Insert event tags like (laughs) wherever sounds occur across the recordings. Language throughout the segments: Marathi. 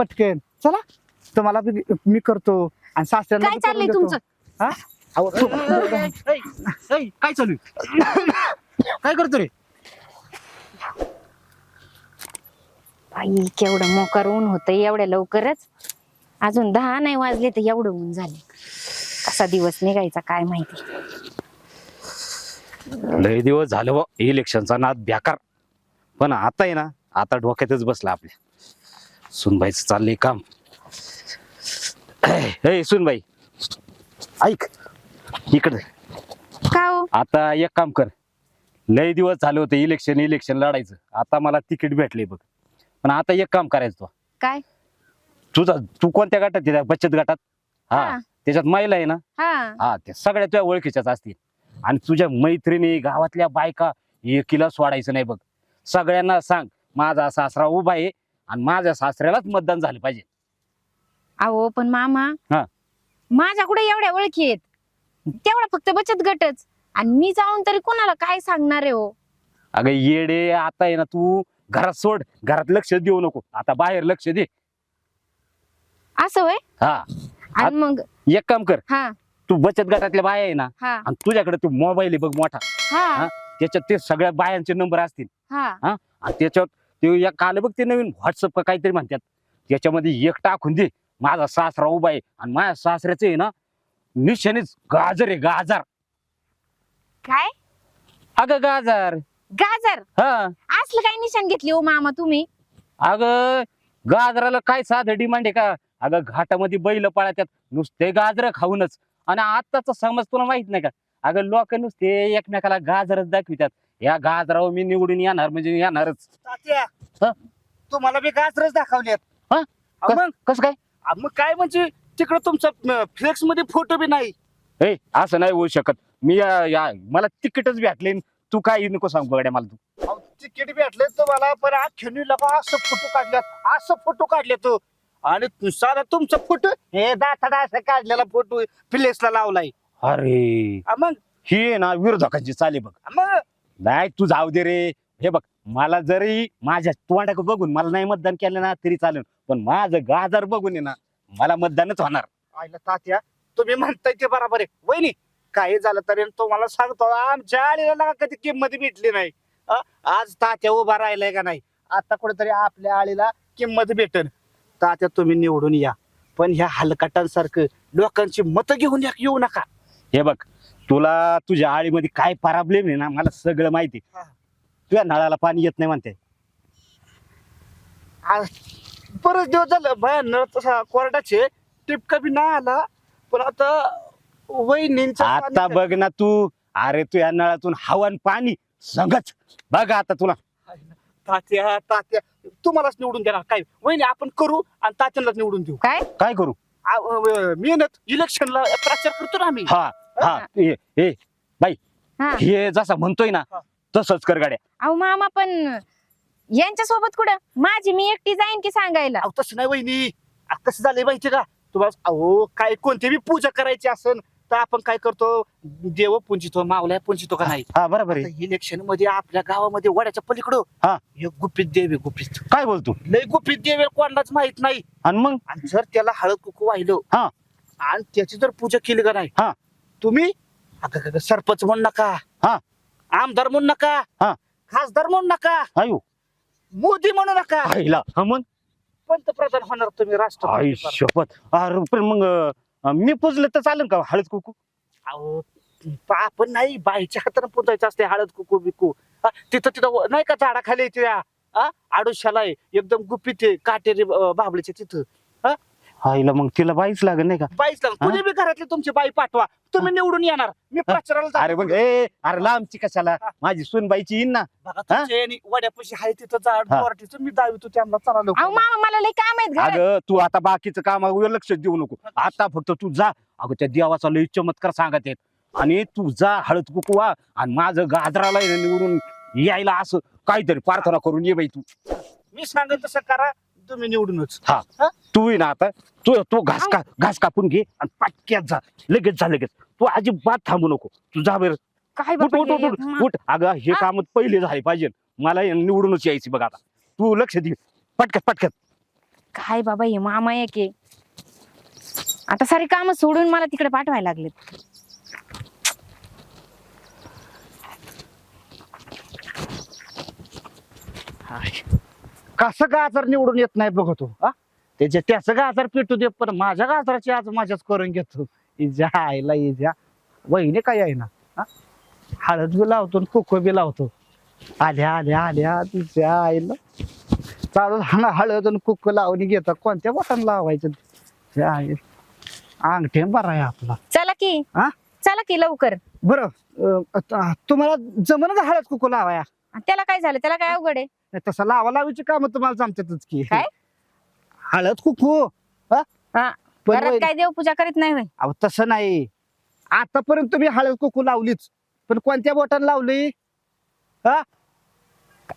पटकन. चला तुम्हाला बी मी करतो आणि सासऱ्यांना काय बी करून चाललंय देतो. तुमचं? हा? अहो, तू- ऐ, ऐ, काय चालू आहे? काय करतो रे? बाई केवढं मोकार ऊन होतं एवढ्या लवकरच. अजून दहा नाही वाजले तर एवढं ऊन झाले कसा दिवस निघायचा काय माहिती. लय दिवस झालं बा इलेक्शनचा नाद बेकार. पण आता आहे ना आता डोक्यातच बसला आपल्या. सुनबाईचं चाललंय काम. हे सुनबाई ऐक इकडे. का हो? आता एक काम कर. लय दिवस झाले होते इलेक्शन इलेक्शन लढायचं. आता मला तिकीट भेटले बघ. पण आता एक काम करायचं तू काय? तुझा तू कोणत्या गटात आहे बचत गटात? हा हा. त्याच्यात महिला आहे ना? हा. हा त्या सगळ्या तुझ्या ओळखीच्याच असतील. आणि तुझ्या मैत्रिणी गावातल्या बायका एकीला सोडायचं नाही बघ. सगळ्यांना सांग माझा सासरा उभा आहे आणि माझ्या सासऱ्यालाच मतदान झालं पाहिजे. अहो पण मामा हा. माझ्या कुठे एवढ्या ओळखी आहेत. तेवढा फक्त बचत गटच. आणि मी जाऊन तरी कोणाला काय सांगणार आहे हो? अगं येडे आता आहे ना तू. घरात सोड. घरात लक्ष देऊ नको. आता बाहेर लक्ष दे. असं होय? हा. आणि मग? एक काम कर. हा. तू बचत गटातल्या बाया आहे ना हा. आणि तुझ्याकडे तू मोबाईल आहे बग मोठा. हा. हा. त्याच्यात ते सगळ्या बायांचे नंबर असतील. हा. आणि त्याच्यात ते एक काल बघ ते नवीन व्हॉट्सअप का काहीतरी म्हणतात. त्याच्यामध्ये एक टाकून दे. माझा सासरा उभा आहे आणि माझ्या सासऱ्याचं आहे ना निशाणीच गाजर आहे गाजर. काय? अगं गाजर. गाजर? हा. असलं काय निशाण घेतली हो मामा तुम्ही? अगं गाजराला काय साधं डिमांड आहे का? अगं घाटामध्ये बैल पळतात नुसते गाजर खाऊनच. आणि आताचा समज तुला माहीत नाही का? अगं लोक नुसते एकमेकाला गाजरच दाखवितात. या गाजरावर मी निवडून येणार म्हणजे येणारच. तात्या, हा? तुम्हाला बी गाजरच दाखवलेत. हा? अहो, मग? कसं काय? अहो, मग काय म्हणजे तिकडं तुमचा फ्लेक्समध्ये फोटो बी नाही. ए असं नाही होऊ शकत. मी या- या- मला तिकीटच भेटले तू काय नको सांग बघड्या मला तू. अहो, तिकीट भेटले तुम्हाला पण अख्ख्यानी लगा असं फोटो काढल्यात. असं फोटो काढले तो आणि तु- साधा तुमचा फोटो हे दाताडा असं काढलेला फोटो फ्लेक्सला लावलाय. अरे. मग? ही आहे ना विरोधकांची चाले बघ. मग? नाही तू जाऊ दे रे. हे बघ मला जरी माझ्या तोंडाकडे बघून मला नाही मतदान केलं ना तरी चालेल. पण माझं गाजर बघून आहे ना मला मतदानच होणार. आईला तात्या तुम्ही म्हणताय ते बरोबर आहे. वहिनी काही झालं तरी तुम्हाला सांगतो आमच्या आळीला कधी किंमत भेटली नाही. अ, आज तात्या उभा राहिलाय का नाही? आता कुठेतरी आपल्या आळीला किंमत भेटन तात्या तुम्ही निवडून या. पण ह्या हलकटांसारखं लोकांची मतं घेऊन या- येऊ नका. हे बघ तुला तुझ्या आळीमध्ये काय प्रॉब्लेम आहे ना मला सगळं माहिती आहे. तुझ्या नळाला पाणी येत नाही म्हणते. आज बरेच दिवस झालं बाया नळ तसा कोरडाचे टिपका बी नाही आला पण आता वहिनींचा आता बघ ना तू. अरे तू या नळातून हवा आणि पाणी संगच. बघ आता तुला. तात्या तात्या तुम्हालाच निवडून देणार. काय वहिनी आपण करू आणि तात्यांनाच निवडून देऊ. काय? काय करू? आ- अ- मेहनत इलेक्शनला प्रचार करतो ना आम्ही. हा. हा ए ए, हा हे जसा म्हणतोय ना. तसंच कर गाड्या. अहो मामा पण यांच्या सोबत कुठं? माझी मी एकटी जाईन की सांगायला? अहो तसं नाही वहिनी. आ, कसं झालंय माहिती का? तुम्हाला अहो काय कोणती बी पूजा करायची असेल तर आपण काय करतो? देव पुंजितो मावल्या पुंजितो का नाही? हा बरोबर आहे. इलेक्शनमध्ये आपल्या गावामध्ये वड्याच्या पलीकडं हा. एक गुपित देव आहे गुपित. काय बोलतो? लय गुपित देव आहे कोणालाच माहीत नाही. आणि मग? आणि जर त्याला हळद कुकू वाहिलं हा. आणि त्याची जर पूजा केली का नाही हा. तुम्ही? अगं, अगं, सरपंच म्हणू नका. हा. आमदार म्हणू नका. हा. खासदार म्हणू नका. आयु. मोदी म्हणू नका. आईला. हा मग? पंतप्रधान होणार तुम्ही आई राष्ट्रपती शपथ. अरे पण मग अं, मी पुजलं तर चालेल का? हळद कुकू? अहो आपण नाही. बाईच्या हाताने पुजायचं असते हळद कुकू बिकू. हा, तिथं तिथं व- नाही का झाडाखाली त्या हा, आडुशाला आहे. एकदम गुपित आहे. काटेरी अं, बाबळीचे तिथं. आईला मग तिला बाईच लागेल नाही का? बाईच लाग कुणी बी घरातली तुमची बाई पाठवा. तुम्ही निवडून येणार. मी प्रचाराला. अरे मग ए अरे लांबची कशाला? माझी सुनबाईची येईन ना. बघा तुमच्या यांनी वड्यापाशी आहे तिथं झाड हा. मोराटीचं मी दावितो त्यांना चला अहो लवकर. मामा मला लय काम आहेत घरात. अगं तू आता बाकीचं कामावर लक्ष देऊ नको. आता फक्त तू जा. अगं त्या देवाचा लय चमत्कार सांगत आहेत. आणि तू जा हळद कुकवा आणि माझं गाजराला आहे ना निवडून यायला असं काहीतरी प्रार्थना करून ये बाई तू. मी सांगेन तसं करा. तुम्ही निवडूनच. तू आहे ना आता. तू तो घास का घास कापून घे आणि पाटक्यात जा. लगेच जा लगेच. तू अजिबात थांबू नको. तू जा बरं. काय उठ उठ उठ बाबा उठ हे? उठ. अगं हे हा? काम पहिले झाले पाहिजे. मला हे निवडूनच यायची बघ आता. तू लक्ष दे. पटकत पटकत काय बाबा हे मामा एक आहे. आता सारी काम सोडून मला तिकडे पाठवायला लागलेत. कसं गाजर निवडून येत नाही बघतो हा? त्याच्या त्याचं गाजर पिटू दे पण माझ्या गाजराची आज माझ्याच करून घेतो? इजा आईला इजा वहिनी काय आहे ना हा? हळद बी लावतो कुको बी लावतो. आल्या आल्या आल्या तिच्या आईला. चालू हळद आणि कुको लावून घेतात कोणत्या बोटानं लावायचं? आई अंगठे बरा आहे आपला. चला की. हा? चला की लवकर. बरं अं, आता तुम्हाला जमन का हळद कुको लावाया त्याला काय झालं? त्याला काय अवघड आहे? नाही तसं लावा लावायची काम तुम्हाला जमतातच की. काय? हळद कुकू हा? पण घरात वहिनी- काय देवपूजा करीत नाही होय? अहो तसं नाही. आतापर्यंत तुम्ही हळद कुकू लावलीच. पण कोणत्या बोटानं लावली?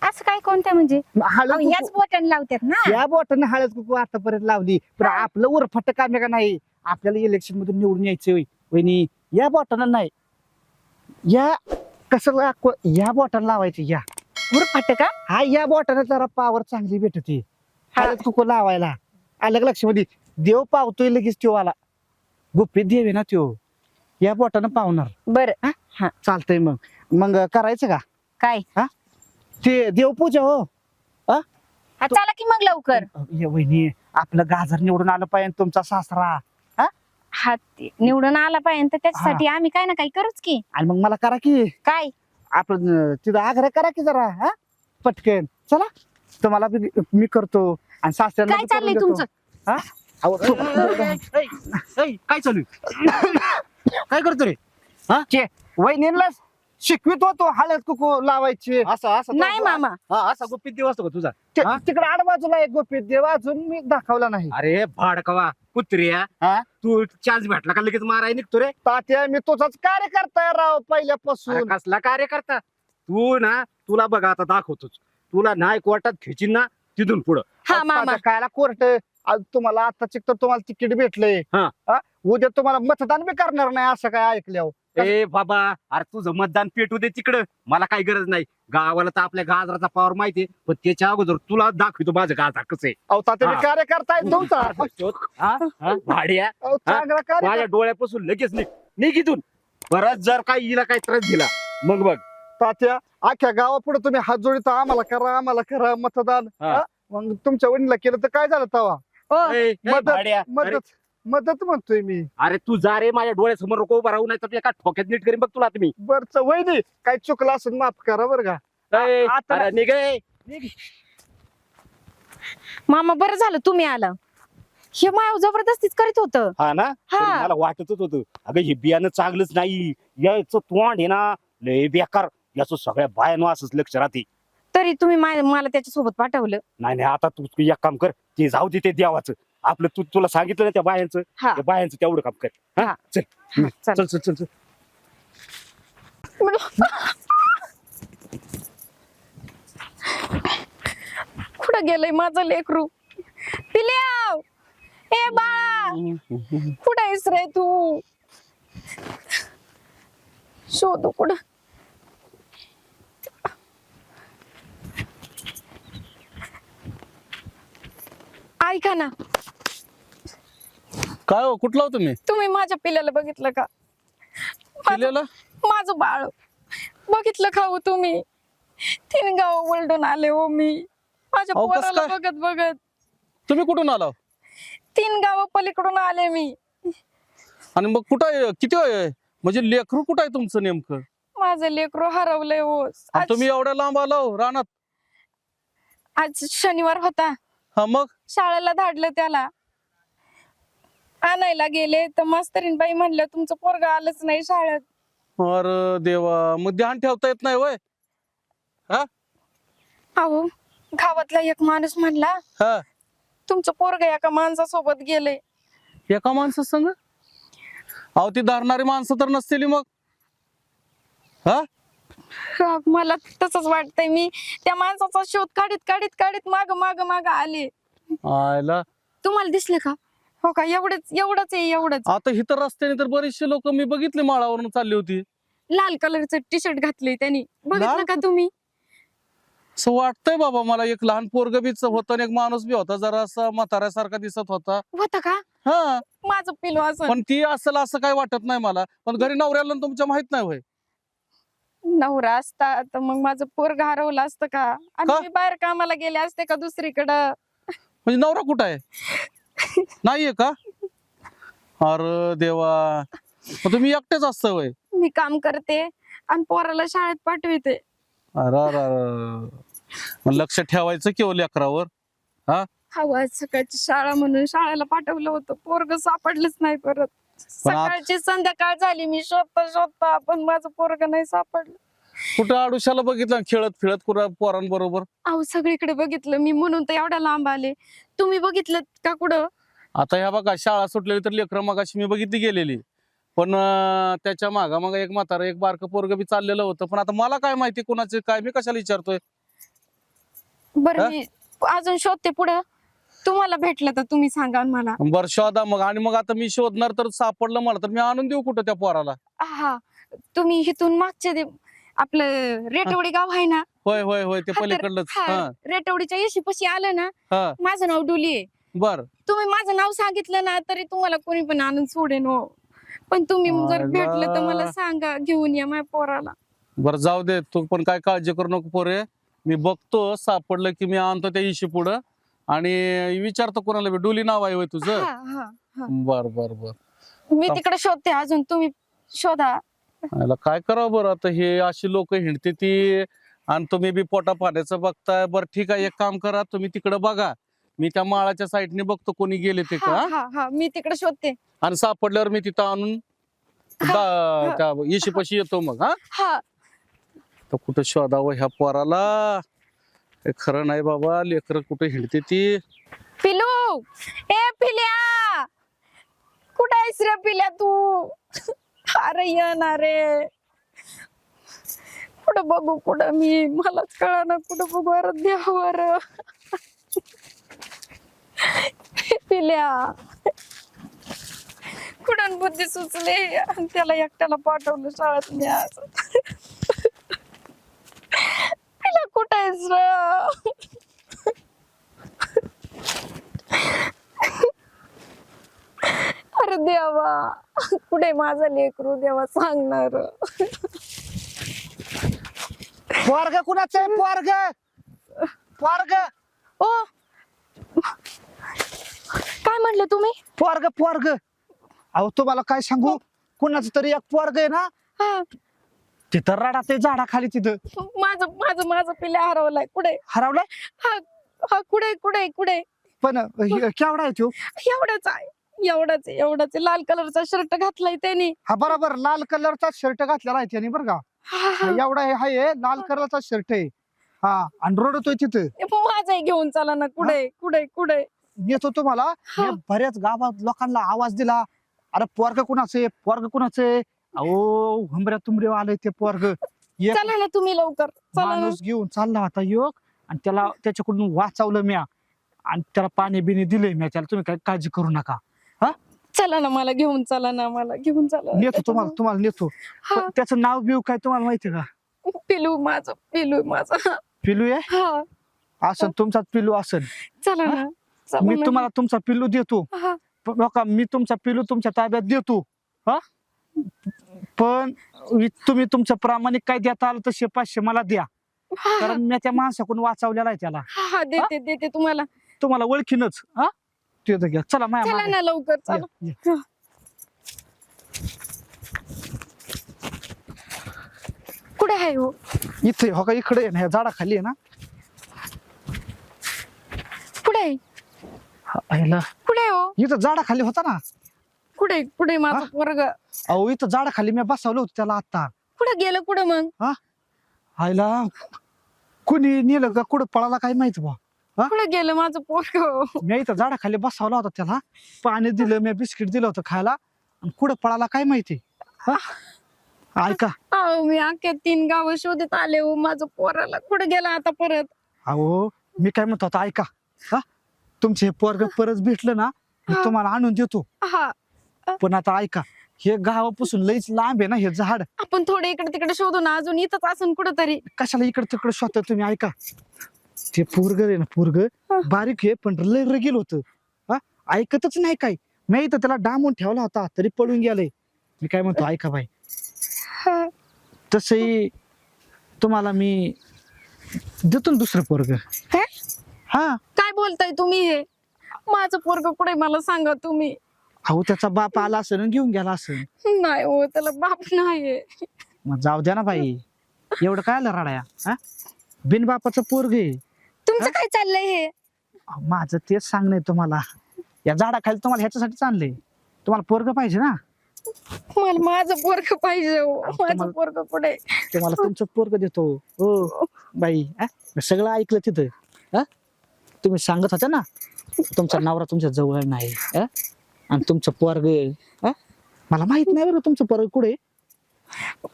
असं काय कोणत्या म्हणजे? हळद अहो, याच कुकू- बटन लावतात ना. या बोटाने हळद कुकू आतापर्यंत लावली. पण हा. आपलं उरफट काम आहे का नाही. आपल्याला इलेक्शन मधून निवडून यायचं होय. वहिनी या बोटानं नाही. या कसं ला- को- या बोटानं लावायचं या. उरफाट का? हा या बोटानं जरा पावर चांगली भेटते. हळद कुकू लावायला. आलं का लक्षामध्ये देव पावतोय लगेच त्यो आला. गुप्पीत देव आहे ना त्यो. या बोटानं पावणार. बर. चालतंय मग. मग करायचं का? काय? ते देवपूजा हो. हा, चला की मग लवकर. ये वहिनी आपलं गाजर निवडून आलं पाहिजे तुमचा सासरा. हा? ते निवडून आला पाहिजे तर त्याच्यासाठी आम्ही काय ना काही करूच की. आणि मग मला करा की. काय? आपण तिथं आग्रह करा की जरा हा? पटकन. चला तुम्हाला बी मी करतो. आणि सासऱ्यांना काय बी करून चाललंय देतो. तुमचं? हा? अहो, काय चालू काय करतो रे? वहिनीला शिकवित होतो हळद कुकू लावायची. असं असं नाही मामा. हा असा गुपित दिवस असतो का तुझा. ते- हा? तिकडे आडबाजूला एक गोपीत देव अजून मी दाखवला नाही. अरे भाडकवा कुत्र्या. हा? तू चान्स भेटला का लगेच माराय निघतो रे? तात्या मी तुझाच कार्यकर्ता आहे राव अरे पहिल्यापासून कसला कार्य करता तू ना तुला बघा आता दाखवतोच. तुला नाही कोर्टात खेचीन ना तिथून पुढं. हा मामा. कायला कोर्ट तुम्हाला आता तर तुम्हाला तिकीट भेटलंय. हा. हा? उद्या तुम्हाला मतदान बी करणार नाही असं काय ऐकल्यावर. ए बाबा अरे तुझं मतदान पेटू दे तिकडं. मला काही गरज नाही. गावाला तर आपल्या गाजराचा पावर माहितीये पण त्याच्या अगोदर तुला दाखवतो माझं गाजर कसं आहे. अहो तात्या मी हा. कार्यकर्ता आहे तुमचा. हा? हा? भाड्या. अहो, चांगला कार्यकर्ता. माझ्या डोळ्यापासून लगेच निघ. निघ इथून. परत जर काही हिला काही त्रास दिला मग बघ. तात्या अख्ख्या गावापुढे तुम्ही हात जोडीता आम्हाला करा आम्हाला करा मतदान. हा. हा? मग तुमच्या वडिला केलं तर काय झालं तवा? ए, ए, मदत- भाड्या, अरे मदत मदत म्हणतोय मी. अरे तू जा रे माझ्या डोळ्यासमोर नको उभा राहू नाही तर एका ठोक्यात नीट करीन बघ तुला तुम्ही. बरच वहिनी काय चुकलं असेल माफ करा बरं का. ए, आता- अरे निघ ए. मामा बरं झालं तुम्ही आला. हे माय जबरदस्तीच करीत होत. हा ना? हा. मला वाटतच होतं. अगं हे बियाणं चांगलंच नाही. याचं तोंड आहे ना लय बेकार. याचं सगळ्या बायानं असंच लक्ष राहते. तरी तुम्ही मा- मला त्याच्यासोबत पाठवलं. नाही नाही आता तू तू एक काम कर. ते जाऊ दे ते देवाचं. आपलं तू तुला सांगितलं ना त्या बायांचं हा. त्या बायांचं तेवढं काम कर. हा? चल. चल. चल चल चल चल. कुठं गेलंय माझं लेकरू? पिल्याव ए बाळा. कुठं आहेस रे तू? शोधू कुठं? ऐका ना. काय हो कुठला हो तुम्ही? तुम्ही माझ्या पिल्याला बघितलं का? माझं- किल्ल्याला माझं बाळ. बघितलं का हो तुम्ही? तीन गाव ओलडून आले हो मी. माझ्या अहो, कसं पोराला काय? बघत बघत. तुम्ही कुठून आला तीन गाव पलीकडून आले मी. आणि मग कुठं आहे? किती आहे? म्हणजे लेकरू कुठं आहे तुमचं नेमकं? माझं लेकरू हरवलंय हो. आणि आज- तुम्ही एवढ्या लांब आला हो रानात? आज शनिवार होता. हा मग? शाळेला धाडलं त्याला. आणायला गेले तर मास्तरीनबाई म्हणलं तुमचं पोरग आलंच नाही शाळेत. अरे देवा मग ध्यान ठेवता येत नाही वय? अहो गावातला एक माणूस म्हणला हा? तुमचं पोरग एका माणसासोबत गेले एका माणसा संग? अहो ती धरणारी माणसं तर नसतील मग. हा? हा, मला तसंच वाटतंय मी त्या माणसाचा शोध काढीत काढीत काढीत माग माग माग आले. आयला. तुम्हाला दिसले का? हो का? एवढंच एवढंच आहे एवढंच. आता इथं रस्त्याने तर बरेचसे लोक मी बघितले माळावरून चालली होती. लाल कलरचं टी शर्ट घातलंय त्यांनी. बघितलं लाल का तुम्ही? असं वाटतंय बाबा मला एक लहान पोरग बीच होता आणि एक माणूस बी होता जरा असा म्हाताऱ्यासारखा दिसत होता. होता का? हा. माझं पिलू असं. पण ती असेल असं काही वाटत नाही मला. पण घरी नवऱ्याला तुमच्या माहीत नाही होय. नवरा असता तर मग माझं पोरग हरवलं असतं का? आणि का? मी बाहेर कामाला गेले असते का दुसरीकडं? म्हणजे नवरा कुठं आहे? (laughs) नाहीये का? अरे देवा. मग तुम्ही एकटेच असतं होय? मी काम करते आणि पोराला शाळेत पाठविते. अरे अरे अरे. मग लक्ष ठेवायचं केवळ लेकरावर? हवा आज सकाळची शाळा म्हणून शाळेला पाठवलं होतं. पोरग सापडलंच नाही परत. पण आत- सकाळची संध्याकाळ झाली. मी शोधता शोधता पण माझं पोरग नाही सापडलं. कुठं आडुशाला बघितलं खेळत फिरत कुठं पोरांबरोबर? अहो सगळीकडे बघितलं. मी म्हणून तर एवढ्या लांब आले. तुम्ही बघितलं का कुठं? आता ह्या बघा शाळा सुटलेली तर लेकरं मगाशी मी बघितली गेलेली. पण अं, त्याच्या मागा मग एक म्हातारा एक बारकं पोरग बी चाललेलं होतं. पण आता मला काय माहिती कोणाचे काय मी कशाला विचारतोय? बरं? मी अजून शोधते पुढं. तुम्हाला भेटलं तर तुम्ही सांगा मला. बर शोधा मग. आणि मग आता मी शोधणार तर सापडलं मला तर मी आणून देऊ कुठं त्या पोराला? हा तुम्ही इथून मागचे दे- आपलं रेटवडी गाव आहे ना? होय होय होय ते हा तर- पलीकडलंच. हा, हा. रेटवडीच्या येशी पशी आलं ना? हा. माझं नाव डुली आहे. बर. तुम्ही माझं नाव सांगितलं ना तरी तुम्हाला कोणी पण आणून सोडेन हो. पण तुम्ही जर. भेटलं तर मला सांगा घेऊन या माझ्या पोराला. बर जाऊ दे. तू पण काय काळजी करू नको पोरे. मी बघतो सापडलं की मी आणतो त्या इशी पुढं. आणि विचारतो कोणाला बी. डोली नाव आहे होय तुझं? हा, हा. बर बर बर. मी हा. तिकडे शोधते अजून. तुम्ही शोधा. याला काय करावं बरं आता? हे अशी लोक हिंडते ती. आणि तुम्ही बी पोटा पाण्याचं बघताय. बरं ठीक आहे. एक काम करा. तुम्ही तिकडे बघा. मी त्या माळाच्या साईडने बघतो कोणी गेले ते हा का? हा हा. मी तिकडे शोधते. आणि सापडल्यावर मी तिथं आणून दा- त्या येशीपाशी येतो मग हा? हा. तर कुठं शोधावं ह्या पोराला? हे खरं नाही बाबा लेकर कुठं हिंडते ती? पिलू! ए पिल्या! कुठे आहेस रे पिल्या तू? अरे ये ना रे. कुठं बघू कुठं मी? मलाच कळा ना कुठं बघू अरे देवावर पिल्या. कुठून बुद्धी सुचले? आणि त्याला एकट्याला पाठवलं शाळेत मी आज. पिल्या कुठं आहेस अरे देवा कुठे माझा लेकरू? देवा सांगणार. पोरग कुणाचं आहे? पोरग. पोरग. ओ. काय म्हटलं तुम्ही? पोरग पोरग. अहो तुम्हाला काय सांगू? कुणाचं तरी एक पोरग आहे ना हा. तिथं रडा ते झाडाखाली तिथं. माझं माझं माझं पिल्या हरवलाय. कुठे? हरवलंय? हा हा कुठे कुठे कुठे? पण हे केवढा आहे तो? एवढाच आहे एवढाच आहे, एवढाच आहे. लाल कलरचा शर्ट घातलाय त्याने. हा बरोबर. लाल कलरचा शर्ट घातलेला आहे त्याने बरं का? हा, हा, हा. एवढा आहे हाय हे, लाल कलरचा शर्ट आहे. हा आणि रडतोय तिथं. माझाही घेऊन चला ना. कुठे कुठे कुठे? येतो तुम्हाला. हा. मी बऱ्याच गावात लोकांना आवाज दिला. अरे पोरग कुणाचं आहे? पोरग कुणाचं आहे? अहो हुंबऱ्या तुंबरे आलंय ते पोरग. एक चला ना तुम्ही लवकर. चला ना. माणूस घेऊन चालला होता योग. आणि त्याला त्याच्याकडून वाचवलं म्या. आणि त्याला पाणी बिणी दिलंय म्या. त्याला तुम्ही काय काळजी करू नका. चला ना मला घेऊन चला ना मला घेऊन चला. नेतो तुम्हाला तुम्हाला नेतो. हा. पण त्याचं नाव बिव काय तुम्हाला माहितीये का? पिलू माझं पिलू माझं. पिलू आहे? हा. असं तुमचा पिलू असन. चला? ना. मी. तुम्हाला तुमचा पिल्लू देतो. हा. बघा मी तुमचा पिल्लू तुमच्या ताब्यात देतो. हा? पण तुम्ही तुमचं प्रामाणिक काय देता आलं तसे पाचशे मला द्या. हा, कारण मी त्या माणसाकडून वाचवलेला आहे त्याला. हा हा देते देते तुम्हाला. तुम्हाला ओळखीनच. हा? ते घ्या. चला माया चला मागे. ना लवकर या, चला. या. कुठे आहे हो? इथे हो का? इकडे आहे ना ह्या झाडाखाली आहे ना. कुठे आहे? आहे कुठे हो? इथं झाडाखाली होता ना. कुठे कुठे माझं हा? वर्ग अहो इथं झाडाखाली मी बसवलं होतं त्याला आता. कुठे गेलं कुठं मग? आयला कुणी नेलं का कुठं पळाला काय माहीत बा कुठे गेलं माझं पोरग? मी इथं झाडाखाली बसवला होता त्याला. पाणी दिलं मी बिस्किट दिलं होतं खायला. आणि कुठं पळाला काय माहिती? हा? ऐका. अहो मी अख्ख्या तीन गाव शोधत आले हो. माझं पोराला कुठे गेला आता परत? अहो मी काय म्हणतो आता ऐका. हा? तुमचे हे. पोरग परत भेटलं ना मी हा. तुम्हाला आणून देतो. हा. पण आता ऐका हे गावापासून लईच लांब आहे ना हे झाड. आपण थोडे इकडे तिकडे शोधू ना अजून इथंच असून कुठंतरी. कशाला इकडे तिकडे शोधता तुम्ही? ऐका. ते पोरग आहे ना पोरग हा. बारीक आहे पण लय रगील होत. हा? ऐकतच नाही काय मी इथं त्याला डांबून ठेवला होता तरी पळून गेले. मी काय म्हणतो ऐका बाई. हा. तसही तुम्हाला मी देतो ना दुसरं पोरग. काय? हा. काय बोलताय तुम्ही हे? माझं पोरग कुठे मला सांगा तुम्ही? अहो त्याचा बाप आला असेल आणि घेऊन गेला असेल. नाही हो त्याला बाप नाहीये. मग जाऊ द्या ना बाई. एवढं काय आलं राडाया? हा? बिन बापाचं पोरग आहे. तुमचं काय चाललंय हे? अहो, माझं तेच सांगणं आहे तुम्हाला. या झाडाखाली तुम्हाला ह्याच्यासाठीच आणले तुम्हाला पोरग पाहिजे ना? मला माझं पोरग पाहिजे हो. माझं तुम्हाला- पोरग कुठे? तुम्हाला तुमचं पोरग देतो. हो बाई हा? मी सगळं ऐकलं तिथं. हा? तुम्ही सांगत होत्या ना तुमचा नवरा तुमच्या जवळ नाही हा? आणि तुमचं पोरग? मला माहीत नाही बरं तुमचं पोरग कुठे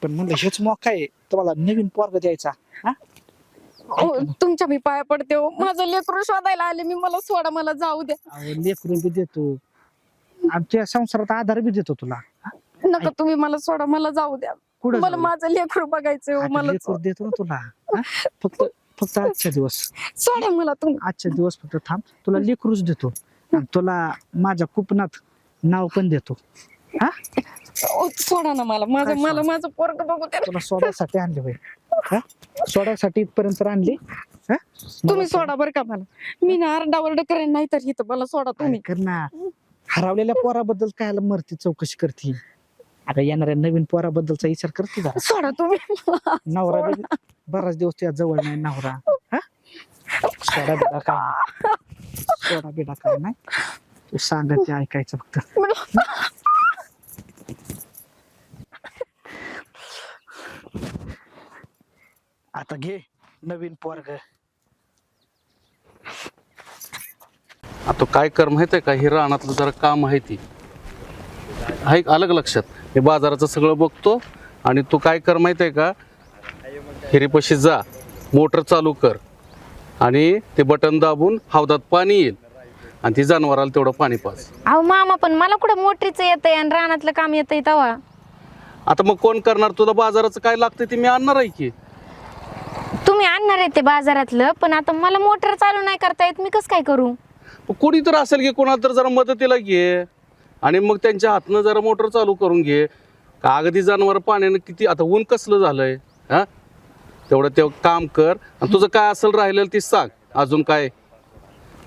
पण म्हणलं हेच मोका आहे तुम्हाला नवीन पोरग द्यायचा हा हो, तुमच्या मी पाया पडते हो माझं लेकरू शोधायला आले मी मला सोडा मला जाऊ द्या अहो, लेकरू बी देतो आमच्या संसारात आधार बी देतो तुला नका तुम्ही मला सोडा मला जाऊ द्या कुठं मला जाऊ? माझं लेकरू बघायचंय हो आता मला लेकरू देतो ना तुला हा? फक्त (laughs) फक्त आजच्या दिवस. सोडा मला तुम्ही आजच्या दिवस फक्त थांब. तुला लेकरूच देतो. आणि तुला माझ्या कुपनात नाव पण देतो. हा? ओ, सोडा ना मला. माझं काय मला सोडा? माझं पोरग बघू द्या तुला सोडायसाठी आणले बाई. हा? सोडायसाठी इथपर्यंत आणली? हा? तुम्ही सोडा बरं का मला. मी ना आरडाओरड करेन नाही तर इथं मला सोडा तुम्ही. कर ना हरवलेल्या पोराबद्दल काय मरती चौकशी करते? अगं येणाऱ्या नवीन पोराबद्दलचा विचार करते जरा. सोडा तुम्ही. मला. नवरा बी बराच दिवस तुझ्या जवळ नाही नवरा. हा? सोडा बिडा काय नाही. सोडा बिडा काय नाही. तू सांगत ते ऐकायचं फक्त. आता घे नवीन पोरग. आता काय कर माहीत आहे का? हे रानातलं जरा काम आहे ती. आहे अलग लक्षात. हे बाजाराचं सगळं बघतो आणि तू काय कर माहीत आहे का? हिरीपाशी जा. मोटर चालू कर. आणि ते बटन दाबून हौदात पाणी येईल. आणि ती जनावराला तेवढं पाणी पाच अहो मामा पण मला कुठं मोटरीचं येतंय आणि रानातलं काम येतंय तवा? आता मग कोण करणार? तुला बाजाराचं काय लागतं ते मी आणणार आहे की? तुम्ही आणणार आहे ते बाजारातलं पण आता मला मोटर चालू नाही करता येत मी कसं काय करू? मग कोणी तर असेल की कोणाला तर जरा मदतीला घे. आणि मग त्यांच्या हातनं जरा मोटर चालू करून घे. का अगदी जनावर पाण्यानं किती आता ऊन कसलं झालंय हा? तेवढं ते काम कर. आणि तुझं काय असेल राहिलेलं ती सांग. अजून काय?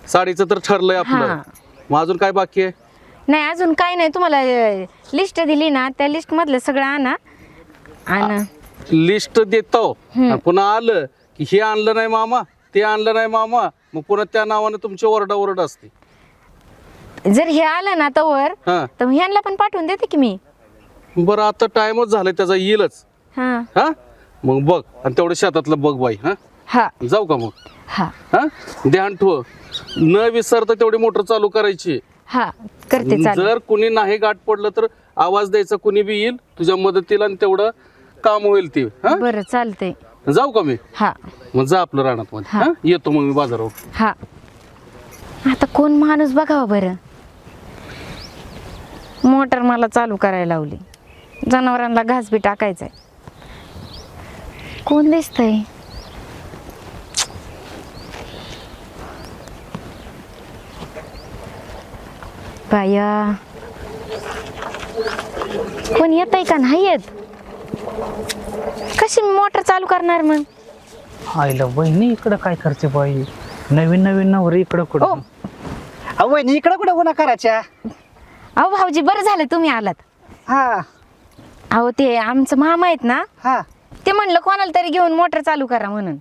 साडीचं तर ठरलंय आपलं. हा. मग अजून काय बाकी आहे? नाही अजून काही नाही. तुम्हाला लिस्ट दिली ना त्या लिस्ट मधलं सगळं आणा. आणि. लिस्ट देतो. आणि पुन्हा आलं की हे आणलं नाही मामा ते आणलं नाही मामा मग पुन्हा त्या नावानं तुमची ओरडा ओरड असते. जर हे आलं ना तवर हा. तर ह्यांना पण पाठवून देते की मी. बरं आता टाइमच झालाय त्याचा येईलच. हा. हा? मग बघ आणि तेवढं शेतातलं बघ बाई हा? हा. जाऊ का मग? हा. हा? ध्यान ठेव. न विसरता तेवढी मोटर चालू करायची. हा करते जर कुणी नाही गाठ पडलं तर आवाज द्यायचा कुणी बी येईल तुझ्या मदतीला आणि तेवढं काम होईल ती हा? बरं चालतंय. जाऊ का मी? हा. मग जा आपलं रानात मध्ये हा. हा? येतो मग मी बाजारावर. हा. आता कोण माणूस बघावा बरं? मोटर मला चालू करायला लावली. जनावरांना घास बी टाकायचंय. कोण दिसतंय? बाया. कोण येत आहे का नाही येत? कशी मोटर चालू करणार मग? आईला वहिनी इकडं काय करते बाई? नवीन नवीन नवर इकडं. कुठं? अहो वहिनी इकडं कुठं गुन्हा करायच्या? अहो भाऊजी बरं झालं तुम्ही आलात. हा. अहो ते आमचं मामा आहेत ना? हा. ते म्हणलं कोणाला तरी घेऊन मोटर चालू करा म्हणून.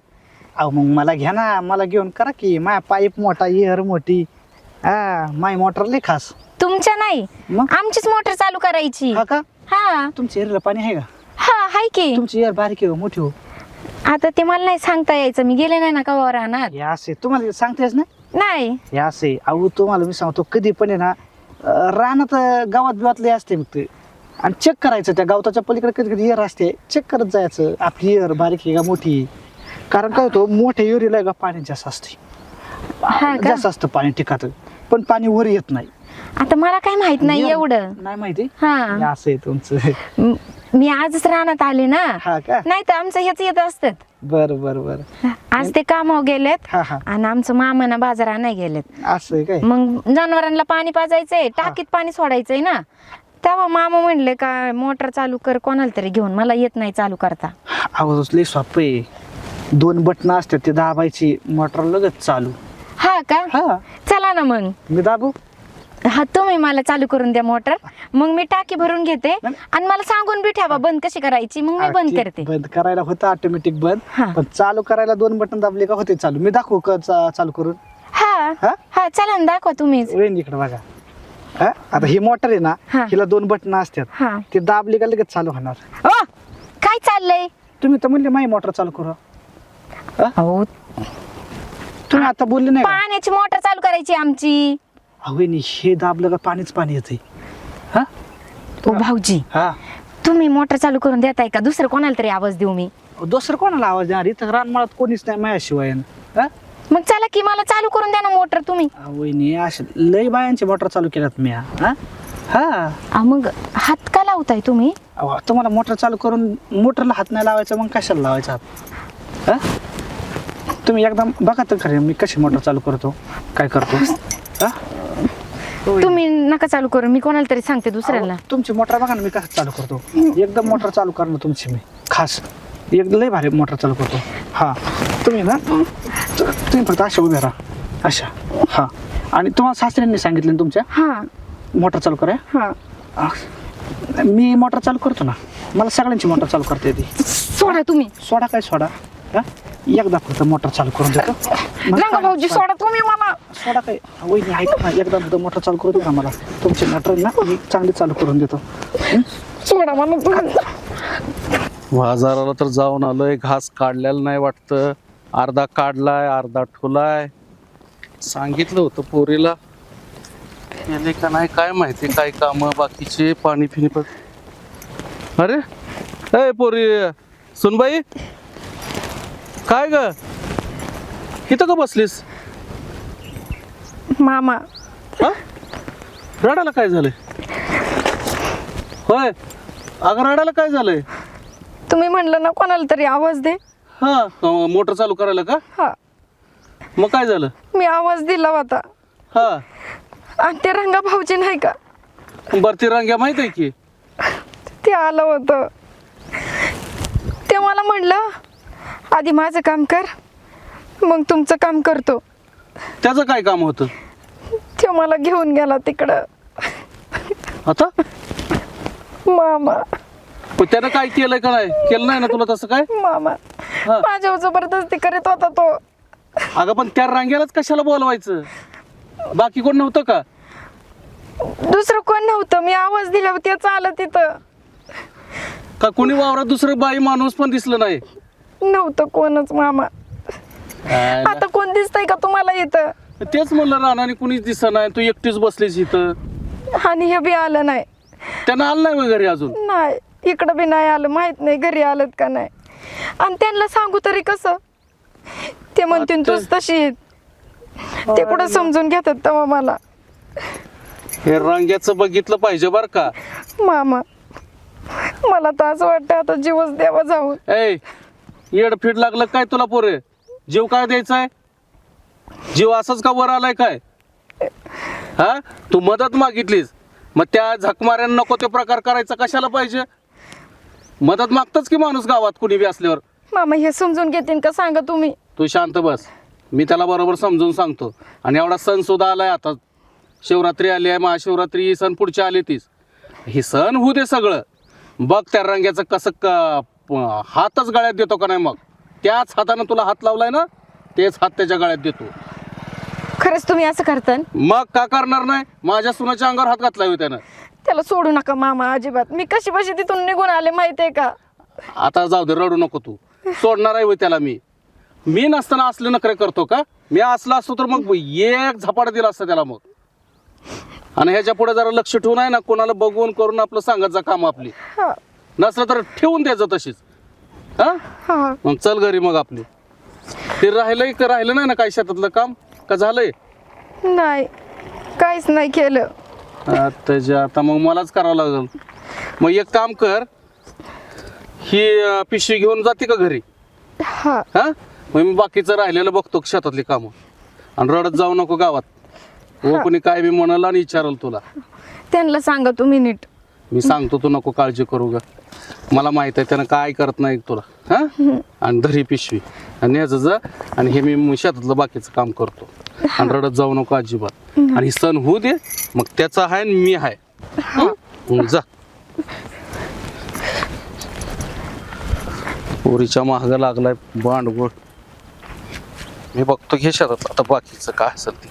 अहो मग मला घ्या ना मला घेऊन करा की माया पाईप मोठा इहर मोठी. हा माय मोटर लय खास. तुमच्या नाही मग? आमचीच मोटर चालू करायची. हा का? हा. तुमची एरला पाणी आहे का? हा हाय की. तुमची एअर बारीक आहे हो, मोठी हो. आता ते मला नाही सांगता यायचं मी गेले नाही ना कवा राहणार हे असे तुम्हाला सांगतेस ना नाही? हे असे अहो तुम्हाला मी सांगतो कधी पण आहे ना अं, रानात अं, गावात बिवातले असते मग ते. आणि चेक करायचं त्या गावताच्या पलीकडे कधी कधी इयर असते. चेक करत जायचं. आपली इयर बारीक आहे का मोठी. कारण काय होतं मोठ्या युरीला का पाणी जास्त असते हा जास्त असतं पाणी टिकात. पण पाणी वर येत नाही. आता मला काय माहीत नाही एवढं. नाही माहिती? हा. असं आहे तुमचं. म- आजच रानात आले ना. हा का? नाही तर आमचं ह्याच येत असतात बर बर बर. आज ते कामावर गेलेत हा हा. आणि आमचं मामाना बाजारा नाही गेलेत. असं आहे काय? मग जनावरांना पाणी पाजायचंय टाकीत पाणी सोडायचंय ना. तेव्हा मामा म्हणले का मोटर चालू कर कोणाला तरी घेऊन. मला येत नाही चालू करता. अहो लय सोपं आहे. दोन बटन असतात ते दाबायची मोटर लगेच चालू. हा का? हा. चला ना मग. मी दाबू? हा तुम्ही मला चालू करून द्या मोटर. मग मी टाकी भरून घेते आणि मला सांगून बी ठेवा बंद कशी करायची? मग मी बंद ती करते. बंद करायला होतं ऑटोमॅटिक बंद. पण चालू करायला दोन बटन दाबले का होते चालू? मी दाखवू का चा- चालू करून? हा. हा? हा चला ना दाखवा तुम्हीच. वेळ इकडे बघा. हा? आता ही मोटर आहे ना हा. हिला दोन बटन असतात. हा. ते दाबली का लगेच चालू होणार. ओ काय चाललंय? तुम्ही तर म्हणले माही मोटर चालू करू. अहो तुम्ही आता बोलले नाही का? पाण्याची मोटर चालू करायची आमची. अहो वहिनी, हे दाबलं का पाणीच पाणी येते हा? ओ भाऊजी. हा. तुम्ही मोटर चालू करून देताय का? दुसरं कोणाला तरी आवाज देऊ मी. दुसरं कोणाला आवाज देणार? इथं रानमाळात कोणीच नाही माझ्याशिवाय हा? मग चला की मला चालू करून द्या ना मोटर तुम्ही. अहो, वहिनी अशा लय बायांची मोटर चालू केल्यात मी हा? हा? मग हात का लावताय तुम्ही? अहो, तुम्हाला मोटर चालू करून मोटरला हात नाही लावायचा मग कशाला लावायचा हात? हा? तुम्ही एकदा बघा तर खरे मी कशी मोटर चालू करतो काय करतो हा? तुम्ही नका चालू करू मी कोणाला तरी सांगते दुसऱ्याला अहो, तुमची मोटर बघा ना मी कसं चालू करतो. एकदम मोटर चालू करणार तुमची मी खास. एकदम लय भारी मोटर चालू करतो. हा. तुम्ही ना? त- तुम्ही फक्त अशा उभ्या राहा. अशा. हा. आणि तुम्हाला सासऱ्यांनी सांगितलं ना तुमच्या? हा. मोटर चालू करा. हा. आ, मी मोटर चालू करतो ना. मला सगळ्यांची मोटर चालू करता येते. सोडा तुम्ही. सोडा काय सोडा? हा? एकदा फक्त मोटर चालू करून देतो. मग रंगा काय- भाऊजी सोडा तुम्ही मला. सोडा काय? वहिनी ऐका ना. एकदा फक्त मोटर चालू करू दे ना मला? तुमची मोटर ना मी चांगली चालू करून देतो. हं? सोडा मला तुम्ही. बाजाराला तर जाऊन आलोय. घास काढलेला नाही वाटतं. अर्धा काढलाय अर्धा ठुलाय. सांगितलं होतं पोरीला. केले का नाही काय माहिती काय काम बाकीचे पाणी फिनी पण. अरे ए पोरी सुनबाई काय ग? इथं का बसलीस? मामा. हा? रडायला काय झालंय? होय अगं रडायला काय झालंय? तुम्ही म्हणलं ना कोणाला तरी आवाज दे. हा. अं, मोटर चालू करायला का? हा. मग काय झालं? मी आवाज दिला होता. हा. आणि ते रंगा भाऊजी नाही का? बरं ती रंग्या माहीत आहे की? ते आलं होतं. ते मला म्हणलं आधी माझं काम कर मग तुमचं काम करतो. त्याचं काय काम होतं? ते मला घेऊन गेला तिकडं. आता? मामा. पण त्यानं काय केलंय का नाही केलं नाही ना तुला तसं काय? मामा हा. माझ्यावर जबरदस्ती करीत होता तो. अगं पण त्या रांग्यालाच कशाला बोलवायचं? बाकी कोण नव्हतं का? दुसरं कोण नव्हतं? मी आवाज दिला त्याचं आलं तिथं. का कुणी वावरात दुसरं बाई माणूस पण दिसलं नाही? नव्हतं कोणच मामा. आयला. आता कोण दिसतंय का तुम्हाला इथं? तेच म्हणलं रानाने कुणीच दिसत नाही तू एकटीच बसलीस इथं. आणि हे बी आलं नाही. त्यानं आलं नाही वगैरे अजून? नाही. इकडं बी नाही आलं माहीत नाही घरी आलं का नाही. आणि त्यांना सांगू तरी कसं? ते म्हणतील तूच तशी आहे. ते कुठं समजून घेतात तेव्हा मला. हे रांग्याचं बघितलं पाहिजे बर का. मामा मला तर असं वाटतं आता जीवच द्यावा जाऊन. ए येड फिट लागलं काय तुला पोरे? जीव काय द्यायचा आहे जीव असंच का वर आलाय काय? हा? तू मदत मागितलीस. मग त्या झकमाऱ्यांना नको ते प्रकार करायचा कशाला पाहिजे? मदत मागतच की माणूस गावात कुणी बी असल्यावर? मामा हे समजून घेतील का? सांगा तुम्ही. तू शांत बस. मी त्याला बरोबर समजून सांगतो. आणि एवढा सण सुद्धा आलाय आता. शिवरात्री आली आहे महाशिवरात्री ही सण पुढच्या आली तीच. ही सण होऊ दे सगळं. बघ त्या रंग्याचं कसं क प- हातच गळ्यात देतो का नाही मग? त्याच हातानं तुला हात लावलाय ना तेच हात त्याच्या गळ्यात देतो. खरंच तुम्ही असं करता मग का करणार नाही? माझ्या सुनाच्या अंगावर हात घातलाय होय त्यानं. त्याला सोडू नका मामा अजिबात. मी कशी बशी तिथून निघून आले माहितीये का? आता जाऊ दे रडू नको तू. सोडणार आहे होय त्याला मी. मी नसताना असले नखरे करतो का? मी असला असतो तर मग एक झपाट दिला असतं त्याला मग. आणि ह्याच्या पुढे जरा लक्ष ठेवून आहे ना कोणाला बघून करून आपलं सांगत जा काम आपली. हा. नसलं तर ठेवून द्यायचं तशीच. हा? हा. मग चल घरी मग आपली. ते राहिलंय का राहिलं नाही ना काही शेतातलं काम? का झालंय? नाही काहीच नाही केलं. त्याच्या आता मग मलाच करावं लागेल. मग एक काम कर ही अं, पिशवी घेऊन जाते का घरी? हा. हा? मग मी बाकीचं राहिलेलं बघतो शेतातली कामं. आणि रडत जाऊ नको गावात. व कोणी काय बी म्हणाल आणि विचारल तुला. त्यांना सांगा तुम्ही नीट. मी सांगतो तू नको काळजी करू ग. मला माहीत आहे त्यानं काय करत नाही तुला. हा? आणि धरी पिशवी. आणि जा आणि हे मी शेतातलं बाकीचं काम करतो. आणि रडत जाऊ नको अजिबात. आणि सण होऊ दे मग त्याचा आहे आणि मी आहे. हं? जा. पोरीच्या महाग लागलाय भांडगोळ. मी बघतो घे शेतात आता बाकीचं काय असेल ते.